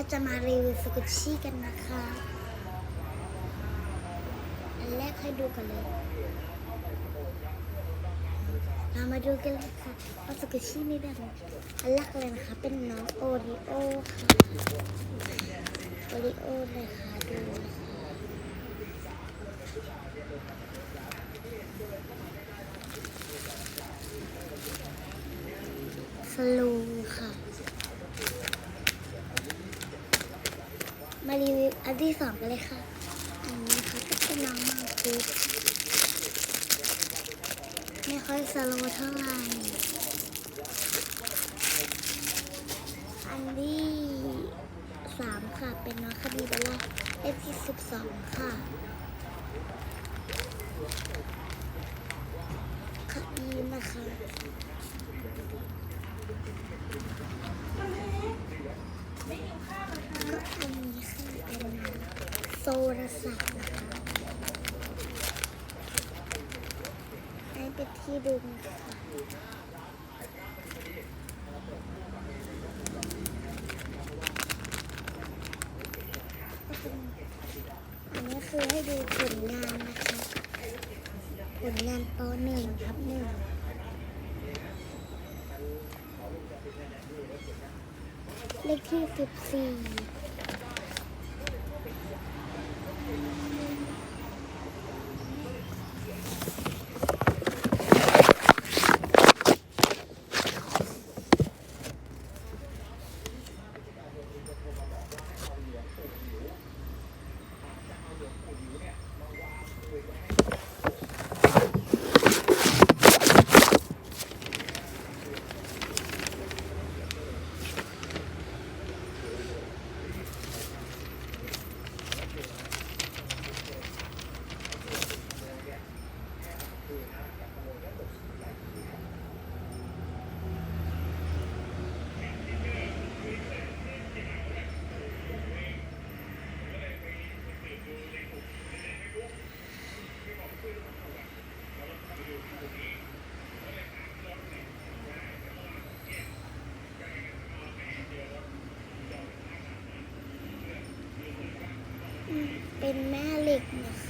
เราจะมารีวิวสกุชชี่กันนะคะ อันแรกให้ดูกันเลย เรามาดูกันเลยค่ะว่าสกุชชี่มีแบบไหนอันแรกเลยนะคะ เป็นน้องโอริโอค่ะโอริโอเลยค่ะดูนะคะสลูค่ะ มารีวิวอันที่สองกันเลยค่ะอันนี้เขาจะเป็นน้องมังคุดไม่ค่อยสโลว์เท่าไหร่อันที่สามค่ะ เป็นน้องคาบิบาร่าเอฟที่สิบสองค่ะคาบีนะคะ ก็อันนี้ค่ะเป็น โซลศัพท์นะคะให้เป็นที่ดึงค่ะอันนี้คือให้ดูผลงานนะคะผลงานปหนึ่งทับหนึ่งเลขที่สิบสี่ เป็นแม่เหล็กนะคะ